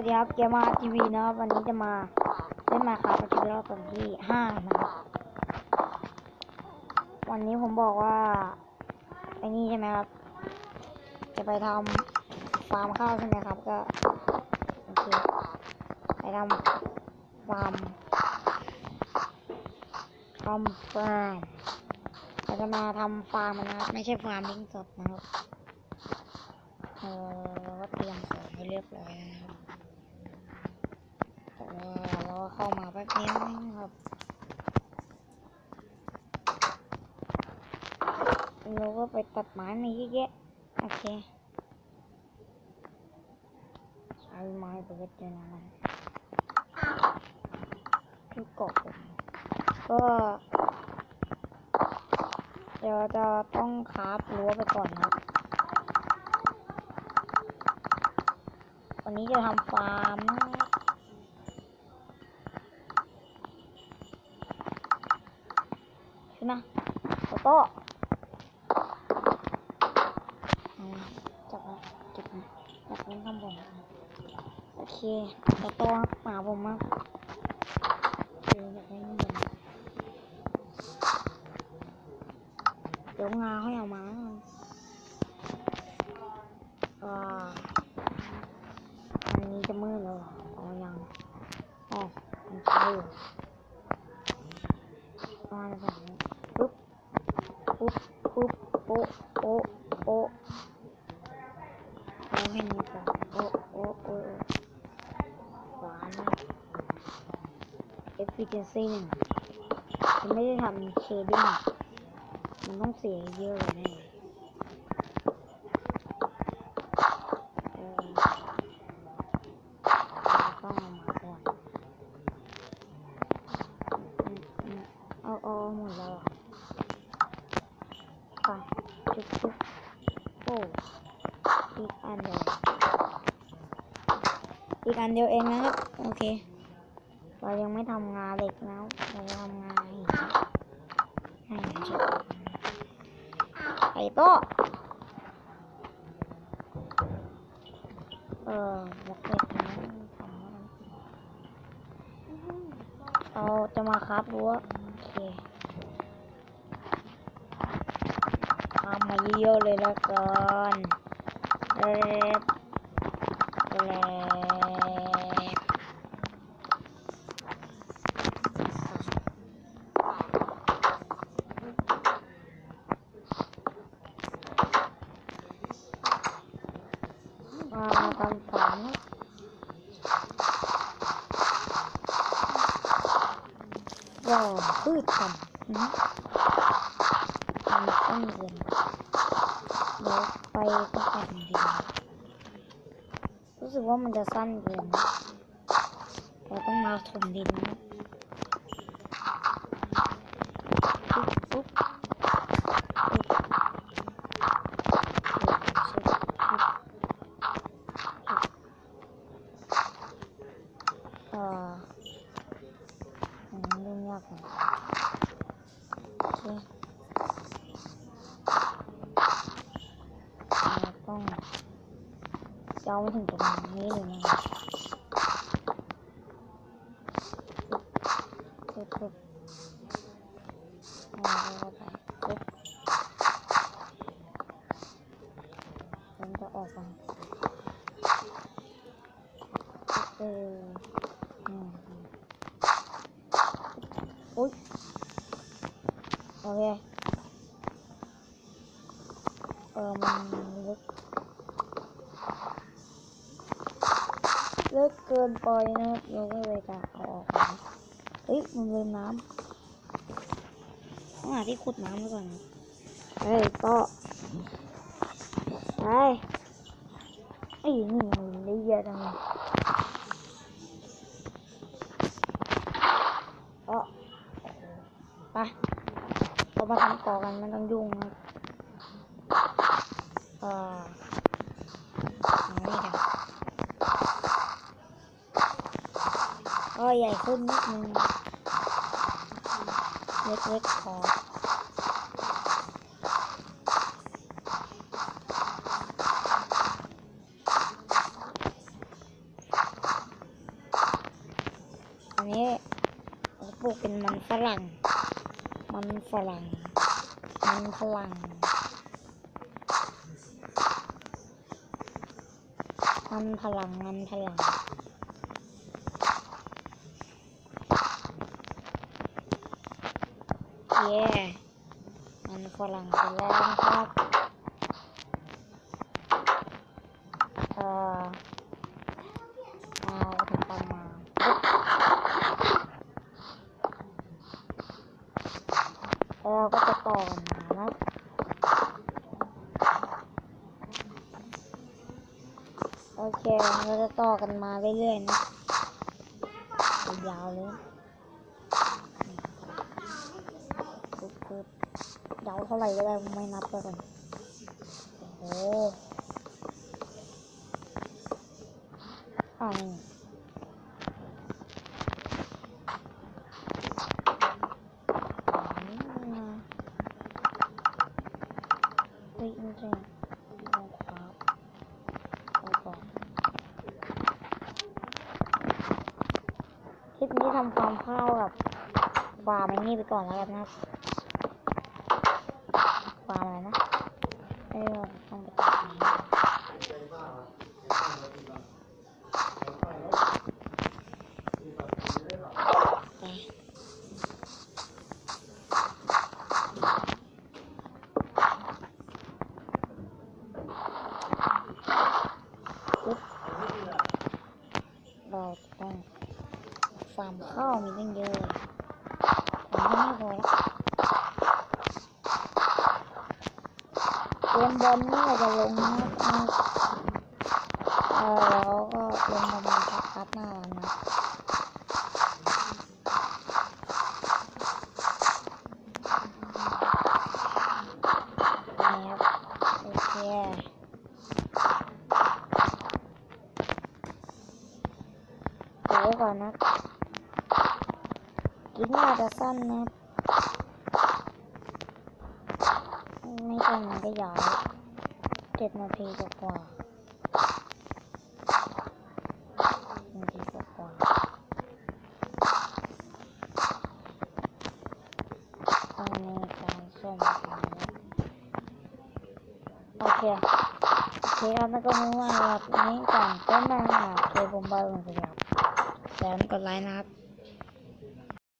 วัสดีครับเกมมาทีวีนะครับวันนี้จะมาเล่นมาครับชีวิตรอบตอนที่ห้านะครับวันนี้ผมบอกว่าไอ้นี่ใช่ไหมครับ จะไปทำฟาร์มข้าวใช่ไหมครับ ก็โอเคไปทำฟาร์มทำฟาร์มเราจะมาทำฟาร์มนะครับไม่ใช่ฟาร์มลิงสดนะครับเออ รียบร้อยแล้วนะครับแต่ว่าเราเข้ามาแป๊บเดียวเองนครับเราก็ไปตัดไม้มาเยอะแยะโอเคใช้ไม้ไปก็เจอนะมันที่กาะผมก็เดี๋ยวจะต้องคาฟรั้วไปก่อนนะครับ วั นี้จะทำฟาร์มนะขึ้นมโตโต้เอจับนะจุดนะอยากเล่นข้างบนโอเคโตโต้หมาผมมากเดี๋ยวอยากเล่นข้างบนเดี๋ยวงาให้เอามา อันนี้จะมืดแล้วเหรออ๋อยังอ๋อมันใช่อยู่ ประมาณแบบนี้ปุ๊บปุ๊บปุ๊บโป๊ะโป๊ะโป๊ะแล้วให้นี้ก่อนโอ้โอ้โอ้โอ้หวานมาก efficiency หนึ่งมันไม่ได้ทำ shading มันต้องเสียเยอะเลยแน่เลยเออ ต้องเอามาก่อนอืมอืมเอาเอาเอาหมดแล้วเหรอไปจุ๊บจุ๊บโอ้อีกอันเดียวอีกอันเดียวเองนะครับ โอเค เรายังไม่ทำงานเหล็กแล้วเราจะทำงานหินให้ไอ้โต๊ะเออบล็อกเหล็กนะเราจะมาครับรั้วโอเคทำ มาเยอะๆเลยล้วกันเล็บเล็บมาทำฝานนะก็พืชทำนะทำต้นเดือน ไปก็แผ่นดินรู้สึกว่ามันจะสั้นเกินเราต้องมาถมดินนะปุ๊บปุ๊บปุ๊บอ่า อืมเล่นยากหน่อยโอเคเราต้องเจ้ามาถึงตรงนี้เลยนะปึ๊บปึ๊บเอาเข้าไปปึ๊บมันจะออกมาเอออืมอุ้ยโอเคเออมัน ลึกลึกเกินไปนะครับเราก็เลยจะเอาออกเฮ้ยมันเลืมน้ำต้องหาที่ขุดน้ำไว้ก่อนเฮ้ยก็ไปไอ้นี่มันละเอียดจังเลยก็ไปเรามาทำต่อกันไมันต้องยุ่งนะอ่างนี่กัน ก็ใหญ่ขึ้นนิดนึงเล็กๆพอนี้เราปลูกเป็นมันฝรั่ง มันฝรั่ง มันฝรั่ง มันพลัง มันพลัง เย้มันฝรั่งไปแล้วนะครับเอ่อเอาถึงประมาเราก็จะต่อนมานะโอเคเราจะต่อกันมาเรื่อยๆนะยาวเลยปึ๊บปึ๊บ ยาวเท่าไหร่ก็ได้ไม่นับแล้วกันโอ้โหอ่านี่อืมเฮ้ยไม่ใช่ลองขวาแล้วก็คลิปนี้ทำความเข้ากับฟาร์มอ้นี่ไปก่อนแล้วกันนะครับ ฟามอะไรนะเอ้ต้องไปตัเราต้องฟาร์มข้าวมีตั้งเยอะเลยผมก็ไม่พอและ เกมบอลนี่เราจะลงนะครับเออแล้วก็ลงประมาณพักพักหน้านะนี่ครับโอเคเดี๋ยวไว้ก่อนนะคลิปนี้อาจจะสั้นนะ ไม่สั้นมันก็ยาวเจ็ดนาทีกว่านาทีกว่าอันนี้การส่งกันโอเคโอเคครับแล้วก็ไม่ว่าครับนี้ก่อนก็มาหาเคยผมบ้าลงสยามแล้วกดไลค์นะครับ